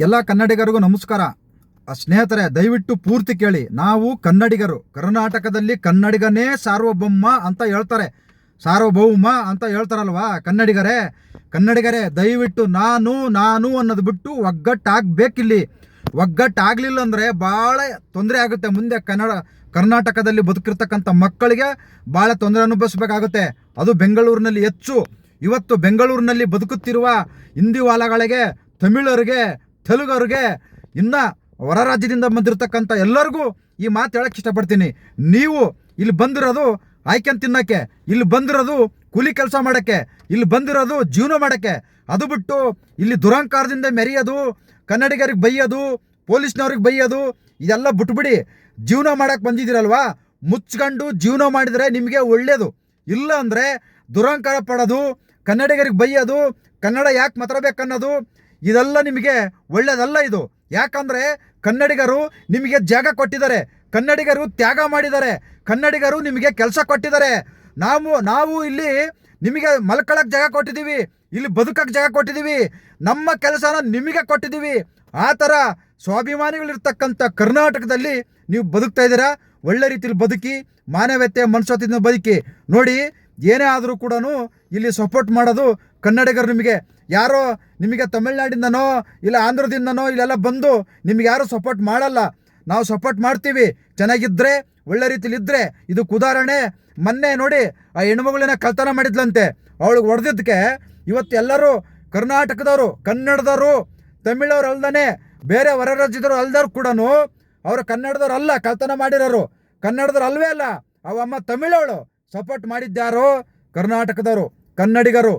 ಎಲ್ಲ ಕನ್ನಡಿಗರಿಗೂ ನಮಸ್ಕಾರ. ಸ್ನೇಹಿತರೆ, ದಯವಿಟ್ಟು ಪೂರ್ತಿ ಕೇಳಿ. ನಾವು ಕನ್ನಡಿಗರು. ಕರ್ನಾಟಕದಲ್ಲಿ ಕನ್ನಡಿಗನೇ ಸಾರ್ವಭೌಮ ಅಂತ ಹೇಳ್ತಾರೆ. ಸಾರ್ವಭೌಮ ಅಂತ ಹೇಳ್ತಾರಲ್ವಾ ಕನ್ನಡಿಗರೇ? ಕನ್ನಡಿಗರೇ, ದಯವಿಟ್ಟು ನಾನು ನಾನು ಅನ್ನೋದು ಬಿಟ್ಟು ಒಗ್ಗಟ್ಟಾಗಬೇಕಿಲ್ಲಿ. ಒಗ್ಗಟ್ಟಾಗಲಿಲ್ಲ ಅಂದರೆ ಭಾಳ ತೊಂದರೆ ಆಗುತ್ತೆ. ಮುಂದೆ ಕನ್ನಡ, ಕರ್ನಾಟಕದಲ್ಲಿ ಬದುಕಿರ್ತಕ್ಕಂಥ ಮಕ್ಕಳಿಗೆ ಭಾಳ ತೊಂದರೆ ಅನುಭವಿಸಬೇಕಾಗುತ್ತೆ. ಅದು ಬೆಂಗಳೂರಿನಲ್ಲಿ ಹೆಚ್ಚು. ಇವತ್ತು ಬೆಂಗಳೂರಿನಲ್ಲಿ ಬದುಕುತ್ತಿರುವ ಹಿಂದಿವಾಲಗಳಿಗೆ ತಮಿಳರಿಗೆ ತೆಲುಗರಿಗೆ ಇನ್ನು ಹೊರ ರಾಜ್ಯದಿಂದ ಬಂದಿರತಕ್ಕಂಥ ಎಲ್ಲರಿಗೂ ಈ ಮಾತು ಹೇಳಕ್ಕೆ ಇಷ್ಟಪಡ್ತೀನಿ. ನೀವು ಇಲ್ಲಿ ಬಂದಿರೋದು ಆಯ್ಕೆನ್ ತಿನ್ನಕ್ಕೆ, ಇಲ್ಲಿ ಬಂದಿರೋದು ಕೂಲಿ ಕೆಲಸ ಮಾಡೋಕ್ಕೆ, ಇಲ್ಲಿ ಬಂದಿರೋದು ಜೀವನ ಮಾಡೋಕ್ಕೆ, ಅದು ಬಿಟ್ಟು ಇಲ್ಲಿ ದುರಂಕಾರದಿಂದ ಮೆರೆಯೋದು, ಕನ್ನಡಿಗರಿಗೆ ಬೈಯೋದು, ಪೊಲೀಸ್ನವ್ರಿಗೆ ಬೈಯೋದು, ಇದೆಲ್ಲ ಬಿಟ್ಬಿಡಿ. ಜೀವನ ಮಾಡಕ್ಕೆ ಬಂದಿದ್ದೀರಲ್ವಾ? ಮುಚ್ಕೊಂಡು ಜೀವನ ಮಾಡಿದರೆ ನಿಮಗೆ ಒಳ್ಳೆಯದು ಇಲ್ಲ ಅಂದರೆ ದುರಂಕಾರ ಪಡೋದು, ಕನ್ನಡಿಗರಿಗೆ ಬೈಯೋದು, ಕನ್ನಡ ಯಾಕೆ ಮಾತಾಡ್ಬೇಕನ್ನೋದು ಇದೆಲ್ಲ ನಿಮಗೆ ಒಳ್ಳೆಯದಲ್ಲ ಇದು. ಯಾಕಂದರೆ ಕನ್ನಡಿಗರು ನಿಮಗೆ ಜಾಗ ಕೊಟ್ಟಿದ್ದಾರೆ. ಕನ್ನಡಿಗರು ತ್ಯಾಗ ಮಾಡಿದ್ದಾರೆ. ಕನ್ನಡಿಗರು ನಿಮಗೆ ಕೆಲಸ ಕೊಟ್ಟಿದ್ದಾರೆ. ನಾವು ನಾವು ಇಲ್ಲಿ ನಿಮಗೆ ಮಲ್ಕೊಳಕ್ಕೆ ಜಾಗ ಕೊಟ್ಟಿದ್ದೀವಿ. ಇಲ್ಲಿ ಬದುಕಕ್ಕೆ ಜಾಗ ಕೊಟ್ಟಿದ್ದೀವಿ. ನಮ್ಮ ಕೆಲಸನ ನಿಮಗೆ ಕೊಟ್ಟಿದ್ದೀವಿ. ಆ ಥರ ಸ್ವಾಭಿಮಾನಿಗಳಿರ್ತಕ್ಕಂಥ ಕರ್ನಾಟಕದಲ್ಲಿ ನೀವು ಬದುಕ್ತಾ ಇದ್ದೀರಾ? ಒಳ್ಳೆ ರೀತಿಯಲ್ಲಿ ಬದುಕಿ, ಮಾನವೀಯತೆ ಮನುಷ್ಯತೆಯಿಂದ ಬದುಕಿ. ನೋಡಿ ಏನೇ ಆದರೂ ಕೂಡ ಇಲ್ಲಿ ಸಪೋರ್ಟ್ ಮಾಡೋದು ಕನ್ನಡಿಗರು ನಿಮಗೆ. ಯಾರೋ ನಿಮಗೆ ತಮಿಳ್ನಾಡಿಂದನೋ ಇಲ್ಲ ಆಂಧ್ರದಿಂದನೋ ಇಲ್ಲೆಲ್ಲ ಬಂದು ನಿಮ್ಗೆ ಯಾರೂ ಸಪೋರ್ಟ್ ಮಾಡಲ್ಲ. ನಾವು ಸಪೋರ್ಟ್ ಮಾಡ್ತೀವಿ. ಚೆನ್ನಾಗಿದ್ದರೆ ಒಳ್ಳೆ ರೀತಿಲಿ ಇದ್ದರೆ ಇದಕ್ಕೆ ಉದಾಹರಣೆ ಮೊನ್ನೆ ನೋಡಿ ಆ ಹೆಣ್ಮಗಳನ್ನ ಕಲ್ತನ ಮಾಡಿದ್ಲಂತೆ. ಅವಳಿಗೆ ಹೊಡೆದಿದ್ದಕ್ಕೆ ಇವತ್ತು ಎಲ್ಲರೂ ಕರ್ನಾಟಕದವರು, ಕನ್ನಡದವರು, ತಮಿಳವ್ರು ಅಲ್ದೇ ಬೇರೆ ಹೊರ ರಾಜ್ಯದವರು ಅಲ್ದವ್ರು ಕೂಡ ಅವರು ಕನ್ನಡದವರು ಅಲ್ಲ ಕಲ್ತನ ಮಾಡಿರೋರು. ಕನ್ನಡದವ್ರು ಅಲ್ವೇ ಅಲ್ಲ. ಅವಮ್ಮ ತಮಿಳವಳು. ಸಪೋರ್ಟ್ ಮಾಡಿದ್ಯಾರು ಕರ್ನಾಟಕದವರು ಕನ್ನಡಿಗರು.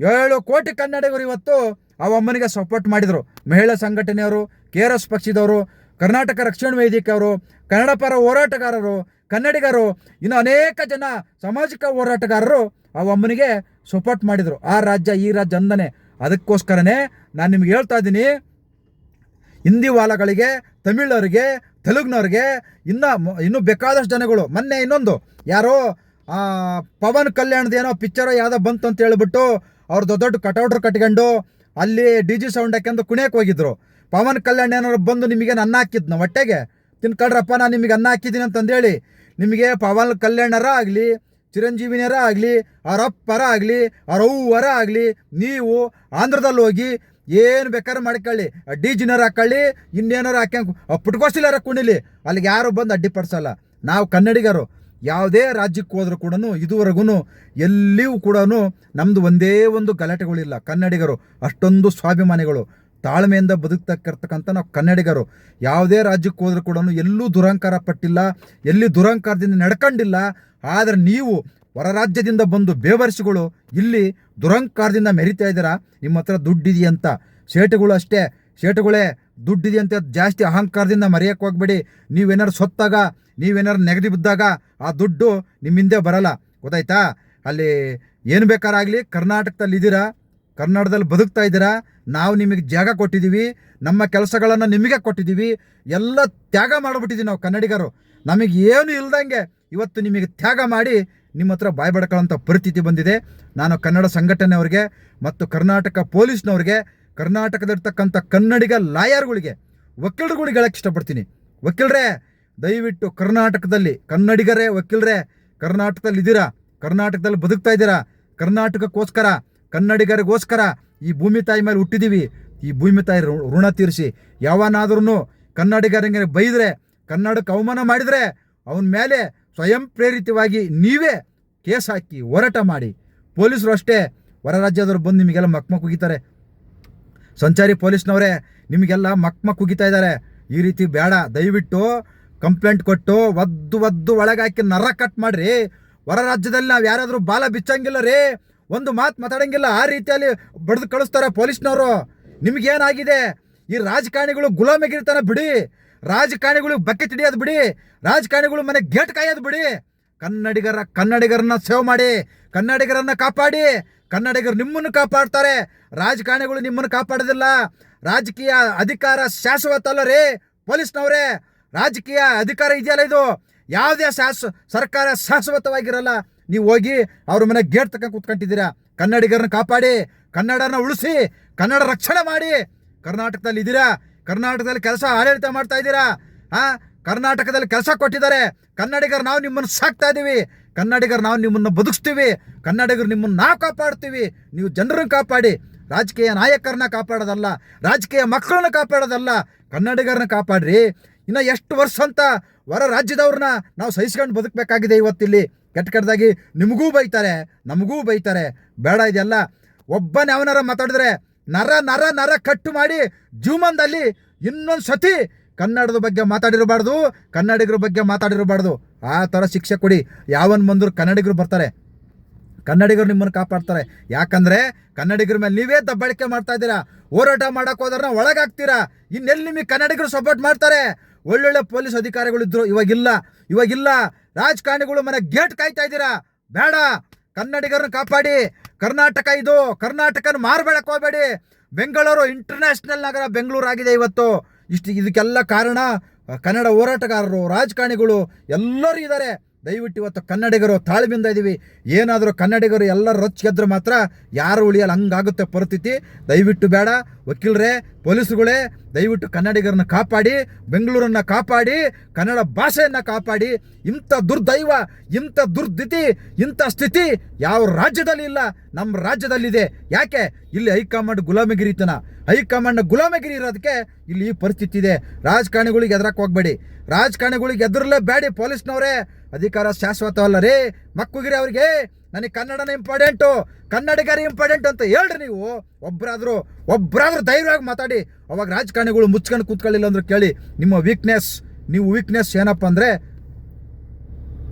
ಏಳು ಕೋಟಿ ಕನ್ನಡಿಗರು ಇವತ್ತು ಅವಮ್ಮನಿಗೆ ಸಪೋರ್ಟ್ ಮಾಡಿದರು. ಮಹಿಳಾ ಸಂಘಟನೆಯವರು ಕೆ ಆರ್ ಎಸ್ ಪಕ್ಷದವರು ಕರ್ನಾಟಕ ರಕ್ಷಣಾ ವೇದಿಕೆಯವರು ಕನ್ನಡ ಪರ ಹೋರಾಟಗಾರರು ಕನ್ನಡಿಗರು ಇನ್ನು ಅನೇಕ ಜನ ಸಾಮಾಜಿಕ ಹೋರಾಟಗಾರರು ಅವಮ್ಮನಿಗೆ ಸಪೋರ್ಟ್ ಮಾಡಿದರು. ಆ ರಾಜ್ಯ ಈ ರಾಜ್ಯ ಅಂದನೆ. ಅದಕ್ಕೋಸ್ಕರನೇ ನಾನು ನಿಮ್ಗೆ ಹೇಳ್ತಾ ಇದ್ದೀನಿ ಹಿಂದಿ ವಾಲಗಳಿಗೆ ತಮಿಳವ್ರಿಗೆ ತೆಲುಗ್ನವ್ರಿಗೆ ಇನ್ನು ಇನ್ನೂ ಬೇಕಾದಷ್ಟು ಜನಗಳು ಮೊನ್ನೆ ಇನ್ನೊಂದು ಯಾರೋ ಆ, ಪವನ್ ಕಲ್ಯಾಣದ ಏನೋ ಪಿಕ್ಚರ್ ಯಾವುದೋ ಬಂತು ಅಂತ ಹೇಳ್ಬಿಟ್ಟು ಅವ್ರು ದೊಡ್ಡ ದೊಡ್ಡ ಕಟೌಟ್ರ್ ಕಟ್ಕೊಂಡು ಅಲ್ಲಿ ಡಿ ಜಿ ಸೌಂಡ್ ಹಾಕ್ಯಂದು ಕುಣಿಯಕ್ಕೆ ಹೋಗಿದ್ರು. ಪವನ್ ಕಲ್ಯಾಣ್ ಏನಾರು ಬಂದು ನಿಮಗೆ ಅನ್ನ ಹಾಕಿದ್ನ ಹೊಟ್ಟೆಗೆ? ತಿನ್ಕಡ್ರಪ್ಪ ನಾನು ನಿಮಗೆ ಅನ್ನ ಹಾಕಿದ್ದೀನಿ ಅಂತಂದೇಳಿ. ನಿಮಗೆ ಪವನ್ ಕಲ್ಯಾಣರ ಆಗಲಿ, ಚಿರಂಜೀವಿನರ ಆಗಲಿ ಅವರಪ್ಪರ ಆಗಲಿ, ಅವ್ರ ಅವ್ವರ ಆಗಲಿ, ನೀವು ಆಂಧ್ರದಲ್ಲಿ ಹೋಗಿ ಏನು ಬೇಕಾದ್ರೆ ಮಾಡ್ಕೊಳ್ಳಿ. ಡಿ ಜಿನರ್ ಹಾಕೊಳ್ಳಿ, ಇನ್ನೇನಾರು ಹಾಕ್ಯಂಗೆ ಪುಟ್ಕೋಸಿಲಾರ ಕುಣಿಲಿ ಅಲ್ಲಿಗೆ ಯಾರು ಬಂದು ಅಡ್ಡಿಪಡಿಸಲ್ಲ ನಾವು ಕನ್ನಡಿಗರು. ಯಾವುದೇ ರಾಜ್ಯಕ್ಕೆ ಹೋದರೂ ಕೂಡ ಇದುವರೆಗೂ ಎಲ್ಲಿಯೂ ಕೂಡ ನಮ್ಮದು ಒಂದೇ ಒಂದು ಗಲಾಟೆಗಳಿಲ್ಲ. ಕನ್ನಡಿಗರು ಅಷ್ಟೊಂದು ಸ್ವಾಭಿಮಾನಿಗಳು. ತಾಳ್ಮೆಯಿಂದ ಬದುಕ್ತಕ್ಕಿರ್ತಕ್ಕಂಥ ನಾವು ಕನ್ನಡಿಗರು. ಯಾವುದೇ ರಾಜ್ಯಕ್ಕೆ ಹೋದ್ರೂ ಕೂಡ ಎಲ್ಲೂ ದುರಂಕಾರ ಪಟ್ಟಿಲ್ಲ, ಎಲ್ಲಿ ದುರಂಕಾರದಿಂದ ನಡ್ಕೊಂಡಿಲ್ಲ, ಆದರೆ ನೀವು ಹೊರ ರಾಜ್ಯದಿಂದ ಬಂದು ಬೇವರ್ಸಿಗಳು, ಇಲ್ಲಿ ದುರಂಕಾರದಿಂದ ಮೆರಿತಾ ಇದ್ದೀರಾ? ನಿಮ್ಮ ಹತ್ರ ದುಡ್ಡಿದೆಯಂತ. ಸೇಟುಗಳು ಅಷ್ಟೇ. ಸೇಟುಗಳೇ, ದುಡ್ಡಿದೆಯಂತ ಜಾಸ್ತಿ ಅಹಂಕಾರದಿಂದ ಮರೆಯೋಕ್ಕೆ ಹೋಗ್ಬೇಡಿ. ನೀವೇನಾದ್ರು ಸೊತ್ತಾಗ ನೀವೇನಾರು ನೆಗದಿ ಬಿದ್ದಾಗ ಆ ದುಡ್ಡು ನಿಮ್ಮ ಹಿಂದೆ ಬರಲ್ಲ. ಗೊತ್ತಾಯ್ತಾ? ಅಲ್ಲಿ ಏನು ಬೇಕಾರಾಗಲಿ ಕರ್ನಾಟಕದಲ್ಲಿ ಇದ್ದೀರಾ? ಕನ್ನಡದಲ್ಲಿ ಬದುಕ್ತಾ ಇದ್ದೀರಾ? ನಾವು ನಿಮಗೆ ಜಾಗ ಕೊಟ್ಟಿದ್ದೀವಿ. ನಮ್ಮ ಕೆಲಸಗಳನ್ನು ನಿಮಗೆ ಕೊಟ್ಟಿದ್ದೀವಿ. ಎಲ್ಲ ತ್ಯಾಗ ಮಾಡಿಬಿಟ್ಟಿದ್ದೀವಿ ನಾವು ಕನ್ನಡಿಗರು. ನಮಗೆ ಏನು ಇಲ್ದಂಗೆ ಇವತ್ತು ನಿಮಗೆ ತ್ಯಾಗ ಮಾಡಿ ನಿಮ್ಮ ಹತ್ರ ಬಾಯ್ ಬಡ್ಕೊಳ್ಳೋಂಥ ಪರಿಸ್ಥಿತಿ ಬಂದಿದೆ. ನಾನು ಕನ್ನಡ ಸಂಘಟನೆಯವ್ರಿಗೆ ಮತ್ತು ಕರ್ನಾಟಕ ಪೊಲೀಸ್ನವ್ರಿಗೆ, ಕರ್ನಾಟಕದಲ್ಲಿರ್ತಕ್ಕಂಥ ಕನ್ನಡಿಗ ಲಾಯರ್ಗಳಿಗೆ, ವಕೀಲರುಗಳಿಗೆ ಹೇಳಕ್ಕೆ ಇಷ್ಟಪಡ್ತೀನಿ. ವಕೀಲರೇ ದಯವಿಟ್ಟು ಕರ್ನಾಟಕದಲ್ಲಿ ಕನ್ನಡಿಗರೇ, ವಕೀಲರೇ ಕರ್ನಾಟಕದಲ್ಲಿ ಇದ್ದೀರಾ ಕರ್ನಾಟಕದಲ್ಲಿ ಬದುಕ್ತಾ ಇದ್ದೀರಾ? ಕರ್ನಾಟಕಕ್ಕೋಸ್ಕರ, ಕನ್ನಡಿಗರಿಗೋಸ್ಕರ ಈ ಭೂಮಿ ತಾಯಿ ಮೇಲೆ ಹುಟ್ಟಿದ್ದೀವಿ. ಈ ಭೂಮಿ ತಾಯಿ ಋಣ ತೀರಿಸಿ. ಯಾವನಾದ್ರೂ ಕನ್ನಡಿಗರಿಗೆ ಬೈದರೆ, ಕನ್ನಡಕ್ಕೆ ಅವಮಾನ ಮಾಡಿದರೆ, ಅವನ ಮೇಲೆ ಸ್ವಯಂ ಪ್ರೇರಿತವಾಗಿ ನೀವೇ ಕೇಸ್ ಹಾಕಿ ಹೋರಾಟ ಮಾಡಿ. ಪೊಲೀಸರು ಅಷ್ಟೇ ಹೊರ ರಾಜ್ಯದವ್ರು ಬಂದು ನಿಮಗೆಲ್ಲ ಮಕ್ಮಕ್ ಕುಗಿತಾರೆ ಸಂಚಾರಿ ಪೊಲೀಸ್ನವರೇ, ನಿಮಗೆಲ್ಲ ಮಕ್ಮಕ್ ಕುಗಿತಾ ಇದ್ದಾರೆ. ಈ ರೀತಿ ಬೇಡ. ದಯವಿಟ್ಟು ಕಂಪ್ಲೇಂಟ್ ಕೊಟ್ಟು ಒದ್ದು ಒದ್ದು ಒಳಗಾಕಿ ನರ ಕಟ್ ಮಾಡ್ರಿ. ಹೊರ ರಾಜ್ಯದಲ್ಲಿ ನಾವು ಯಾರಾದರೂ ಬಾಲ ಬಿಚ್ಚಂಗಿಲ್ಲ ರೀ. ಒಂದು ಮಾತು ಮಾತಾಡಂಗಿಲ್ಲ, ಆ ರೀತಿಯಲ್ಲಿ ಬಡ್ದು ಕಳಿಸ್ತಾರೆ ಪೊಲೀಸ್ನವರು. ನಿಮ್ಗೇನಾಗಿದೆ? ಈ ರಾಜಕಾರಣಿಗಳು ಗುಲಾಮಗಿರಿತನ ಬಿಡಿ. ರಾಜಕಾರಣಿಗಳು ಬಕ್ಕೆ ಹಿಡಿಯೋದು ಬಿಡಿ. ರಾಜಕಾರಣಿಗಳು ಮನೆ ಗೇಟ್ ಕಾಯೋದು ಬಿಡಿ. ಕನ್ನಡಿಗರ ಕನ್ನಡಿಗರನ್ನ ಸೇವ್ ಮಾಡಿ, ಕನ್ನಡಿಗರನ್ನ ಕಾಪಾಡಿ, ಕನ್ನಡಿಗರು ನಿಮ್ಮನ್ನು ಕಾಪಾಡ್ತಾರೆ. ರಾಜಕಾರಣಿಗಳು ನಿಮ್ಮನ್ನು ಕಾಪಾಡೋದಿಲ್ಲ. ರಾಜಕೀಯ ಅಧಿಕಾರ ಶಾಶ್ವತ ಅಲ್ಲ ರೀ ಪೊಲೀಸ್ನವರೇ. ರಾಜಕೀಯ ಅಧಿಕಾರ ಇದೆಯಲ್ಲ ಇದು? ಯಾವುದೇ ಶಾಶ್ವ ಸರ್ಕಾರ ಶಾಶ್ವತವಾಗಿರಲ್ಲ. ನೀವು ಹೋಗಿ ಅವ್ರ ಮನೆ ಗೇಟ್ ತಕ್ಕ ಕೂತ್ಕೊಂಡಿದ್ದೀರಾ ಕನ್ನಡಿಗರನ್ನ ಕಾಪಾಡಿ, ಕನ್ನಡನ ಉಳಿಸಿ, ಕನ್ನಡ ರಕ್ಷಣೆ ಮಾಡಿ. ಕರ್ನಾಟಕದಲ್ಲಿ ಇದ್ದೀರಾ? ಕರ್ನಾಟಕದಲ್ಲಿ ಕೆಲಸ ಆಡಳಿತ ಮಾಡ್ತಾ ಇದ್ದೀರಾ? ಹಾ ಕರ್ನಾಟಕದಲ್ಲಿ ಕೆಲಸ ಕೊಟ್ಟಿದ್ದಾರೆ. ಕನ್ನಡಿಗರು ನಾವು ನಿಮ್ಮನ್ನು ಸಾಕ್ತಾ ಇದ್ದೀವಿ. ಕನ್ನಡಿಗರು ನಾವು ನಿಮ್ಮನ್ನು ಬದುಕಿಸ್ತೀವಿ. ಕನ್ನಡಿಗರು ನಿಮ್ಮನ್ನು ನಾವು ಕಾಪಾಡ್ತೀವಿ. ನೀವು ಜನರನ್ನು ಕಾಪಾಡಿ. ರಾಜಕೀಯ ನಾಯಕರನ್ನ ಕಾಪಾಡೋದಲ್ಲ, ರಾಜಕೀಯ ಮಕ್ಕಳನ್ನ ಕಾಪಾಡೋದಲ್ಲ, ಕನ್ನಡಿಗರನ್ನ ಕಾಪಾಡ್ರಿ. ಇನ್ನು ಎಷ್ಟು ವರ್ಷ ಅಂತ ಹೊರ ರಾಜ್ಯದವ್ರನ್ನ ನಾವು ಸಹಿಸ್ಕೊಂಡು ಬದುಕಬೇಕಾಗಿದೆ ಇವತ್ತಿಲ್ಲಿ. ಕೆಟ್ಟ ಕೆಟ್ಟದಾಗಿ ನಿಮಗೂ ಬೈತಾರೆ, ನಮಗೂ ಬೈತಾರೆ. ಬೇಡ ಇದೆಲ್ಲ. ಒಬ್ಬನೇ ಅವನರ ಮಾತಾಡಿದ್ರೆ ನರ ನರ ನರ ಕಟ್ಟು ಮಾಡಿ ಜೀವಮಾನದಲ್ಲಿ ಇನ್ನೊಂದು ಸತಿ ಕನ್ನಡದ ಬಗ್ಗೆ ಮಾತಾಡಿರಬಾರ್ದು, ಕನ್ನಡಿಗರ ಬಗ್ಗೆ ಮಾತಾಡಿರಬಾರ್ದು. ಆ ಥರ ಶಿಕ್ಷೆ ಕೊಡಿ. ಯಾವನ್ ಬಂದರೂ ಕನ್ನಡಿಗರು ಬರ್ತಾರೆ. ಕನ್ನಡಿಗರು ನಿಮ್ಮನ್ನು ಕಾಪಾಡ್ತಾರೆ. ಯಾಕಂದರೆ ಕನ್ನಡಿಗರ ಮೇಲೆ ನೀವೇ ದಬ್ಬಾಳಿಕೆ ಮಾಡ್ತಾ ಇದ್ದೀರಾ. ಹೋರಾಟ ಮಾಡೋಕೆ ಹೋದ್ರೆ ಒಳಗಾಗ್ತೀರಾ. ಇನ್ನೆಲ್ಲಿ ನಿಮಗೆ ಕನ್ನಡಿಗರು ಸಪೋರ್ಟ್ ಮಾಡ್ತಾರೆ? ಒಳ್ಳೊಳ್ಳೆ ಪೊಲೀಸ್ ಅಧಿಕಾರಿಗಳು ಇದ್ರು. ಇವಾಗಿಲ್ಲ ಇವಾಗಿಲ್ಲ. ರಾಜಕಾರಣಿಗಳು ಮನೆ ಗೇಟ್ ಕಾಯ್ತಾ ಇದ್ದೀರಾ? ಬೇಡ. ಕನ್ನಡಿಗರನ್ನ ಕಾಪಾಡಿ. ಕರ್ನಾಟಕ ಇದು. ಕರ್ನಾಟಕನ ಮಾರ್ಬೇಡಕ್ಕೆ ಹೋಗಬೇಡಿ. ಬೆಂಗಳೂರು ಇಂಟರ್ನ್ಯಾಷನಲ್ ನಗರ ಬೆಂಗಳೂರು ಆಗಿದೆ ಇವತ್ತು. ಇಷ್ಟು ಇದಕ್ಕೆಲ್ಲ ಕಾರಣ, ಕನ್ನಡ ಹೋರಾಟಗಾರರು, ರಾಜಕಾರಣಿಗಳು ಎಲ್ಲರೂ ಇದ್ದಾರೆ. ದಯವಿಟ್ಟು ಇವತ್ತು ಕನ್ನಡಿಗರು ತಾಳ್ಮೆಯಿಂದ ಇದ್ದೀವಿ ಏನಾದರೂ ಕನ್ನಡಿಗರು ಎಲ್ಲರೂ ರೊಚ್ಚ ಗೆದ್ರೆ ಮಾತ್ರ ಯಾರು ಉಳಿಯಲ್ಲ, ಹಂಗಾಗುತ್ತೆ ಪರಿಸ್ಥಿತಿ. ದಯವಿಟ್ಟು ಬೇಡ. ವಕೀಲರೇ, ಪೊಲೀಸ್ಗಳೇ, ದಯವಿಟ್ಟು ಕನ್ನಡಿಗರನ್ನ ಕಾಪಾಡಿ, ಬೆಂಗಳೂರನ್ನ ಕಾಪಾಡಿ, ಕನ್ನಡ ಭಾಷೆಯನ್ನು ಕಾಪಾಡಿ. ಇಂಥ ದುರ್ದೈವ, ಇಂಥ ದುರ್ದಿತಿ, ಇಂಥ ಸ್ಥಿತಿ ಯಾವ ರಾಜ್ಯದಲ್ಲಿ ಇಲ್ಲ, ನಮ್ಮ ರಾಜ್ಯದಲ್ಲಿದೆ. ಯಾಕೆ? ಇಲ್ಲಿ ಹೈಕಮಾಂಡ್ ಗುಲಾಮಗಿರಿತನ. ಹೈಕಮಾಂಡ್ ಗುಲಾಮಗಿರಿ ಇರೋದಕ್ಕೆ ಇಲ್ಲಿ ಈ ಪರಿಸ್ಥಿತಿ ಇದೆ. ರಾಜಕಾರಣಿಗಳಿಗೆ ಎದುರಕ್ಕೆ ಹೋಗಬೇಡಿ. ರಾಜಕಾರಣಿಗಳಿಗೆ ಎದುರಲೇಬೇಡಿ ಪೊಲೀಸ್ನವರೇ. ಅಧಿಕಾರ ಶಾಶ್ವತವಲ್ಲ ರೀ ಮಕ್ಕುಗಿರಿ ಅವ್ರಿಗೆ, ನನಗೆ ಕನ್ನಡನ ಇಂಪಾರ್ಟೆಂಟು ಕನ್ನಡಿಗರ ಇಂಪಾರ್ಟೆಂಟ್ ಅಂತ ಹೇಳ್ರಿ ನೀವು. ಒಬ್ಬರಾದರೂ ಒಬ್ಬರಾದ್ರೂ ಧೈರ್ಯವಾಗಿ ಮಾತಾಡಿ. ಅವಾಗ ರಾಜಕಾರಣಿಗಳು ಮುಚ್ಕೊಂಡು ಕೂತ್ಕೊಳ್ಳಿಲ್ಲ ಅಂದ್ರೆ ಕೇಳಿ, ನಿಮ್ಮ ವೀಕ್ನೆಸ್ ನೀವು ವೀಕ್ನೆಸ್ ಏನಪ್ಪ ಅಂದರೆ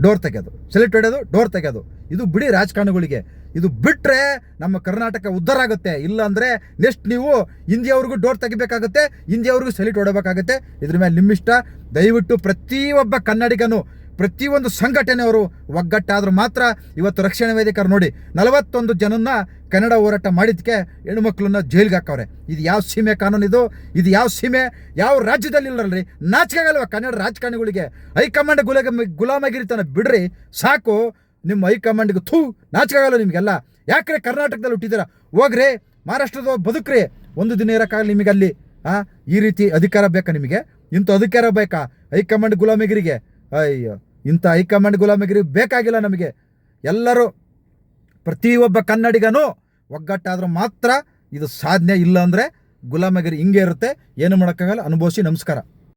ಡೋರ್ ತೆಗೆಯೋದು. ಸೆಲೆಕ್ಟ್ ಹೊಡೆಯೋದು ಡೋರ್ ತೆಗೆಯೋದು. ಇದು ಬಿಡಿ ರಾಜಕಾರಣಿಗಳಿಗೆ. ಇದು ಬಿಟ್ಟರೆ ನಮ್ಮ ಕರ್ನಾಟಕ ಉದ್ಧಾರ ಆಗುತ್ತೆ. ಇಲ್ಲ ಅಂದರೆ ನೆಕ್ಸ್ಟ್ ನೀವು ಹಿಂದಿಯವ್ರಿಗೂ ಡೋರ್ ತೆಗಿಬೇಕಾಗುತ್ತೆ, ಹಿಂದಿಯವ್ರಿಗೂ ಸೆಲೆಕ್ಟ್ ಹೊಡಬೇಕಾಗುತ್ತೆ. ಇದ್ರ ಮೇಲೆ ನಿಮ್ಮಿಷ್ಟ. ದಯವಿಟ್ಟು ಪ್ರತಿಯೊಬ್ಬ ಕನ್ನಡಿಗನು ಪ್ರತಿಯೊಂದು ಸಂಘಟನೆಯವರು ಒಗ್ಗಟ್ಟಾದರೂ ಮಾತ್ರ ಇವತ್ತು ರಕ್ಷಣಾ ವೇದಿಕರು ನೋಡಿ ನಲವತ್ತೊಂದು ಜನನ್ನ ಕನ್ನಡ ಹೋರಾಟ ಮಾಡಿದ್ದಕ್ಕೆ ಹೆಣ್ಮಕ್ಳನ್ನ ಜೈಲಿಗೆ ಹಾಕವ್ರೆ. ಇದು ಯಾವ ಸೀಮೆ ಕಾನೂನು ಇದು? ಇದು ಯಾವ ಸೀಮೆ? ಯಾವ ರಾಜ್ಯದಲ್ಲಿ ಇಲ್ಲರಲ್ರಿ ನಾಚಿಕೆಗಲ್ವ ಕನ್ನಡ ರಾಜಕಾರಣಿಗಳಿಗೆ? ಹೈಕಮಾಂಡ್ ಗುಲಾಗ ಗುಲಾಮಗಿರಿತನ ಬಿಡ್ರಿ, ಸಾಕು. ನಿಮ್ಮ ಹೈಕಮಾಂಡ್ಗೆ ಥೂ ನಾಚಿಕೆಗಲ್ಲ ನಿಮಗೆಲ್ಲ? ಯಾಕ್ರೆ ಕರ್ನಾಟಕದಲ್ಲಿ ಹುಟ್ಟಿದ್ದೀರಾ ಹೋಗ್ರಿ, ಮಹಾರಾಷ್ಟ್ರದ ಬದುಕ್ರಿ. ಒಂದು ದಿನ ಇರೋಕ್ಕಾಗಲಿ ನಿಮಗೆ ಅಲ್ಲಿ. ಈ ರೀತಿ ಅಧಿಕಾರ ಬೇಕಾ ನಿಮಗೆ? ಇಂಥ ಅಧಿಕಾರ ಬೇಕಾ? ಹೈಕಮಾಂಡ್ ಗುಲಾಮಗಿರಿಗೆ? ಅಯ್ಯೋ. ಇಂಥ ಹೈಕಮಾಂಡ್ ಗುಲಾಮಗಿರಿ ಬೇಕಾಗಿಲ್ಲ ನಮಗೆ. ಎಲ್ಲರೂ ಪ್ರತಿಯೊಬ್ಬ ಕನ್ನಡಿಗನೂ ಒಗ್ಗಟ್ಟಾದರೂ ಮಾತ್ರ ಇದು ಸಾಧನೆ ಇಲ್ಲ ಅಂದರೆ ಗುಲಾಮಗಿರಿ ಹಿಂಗೆ ಇರುತ್ತೆ. ಏನು ಮಾಡೋಕ್ಕಾಗಲ್ಲ? ಅನುಭವಿಸಿ ನಮಸ್ಕಾರ.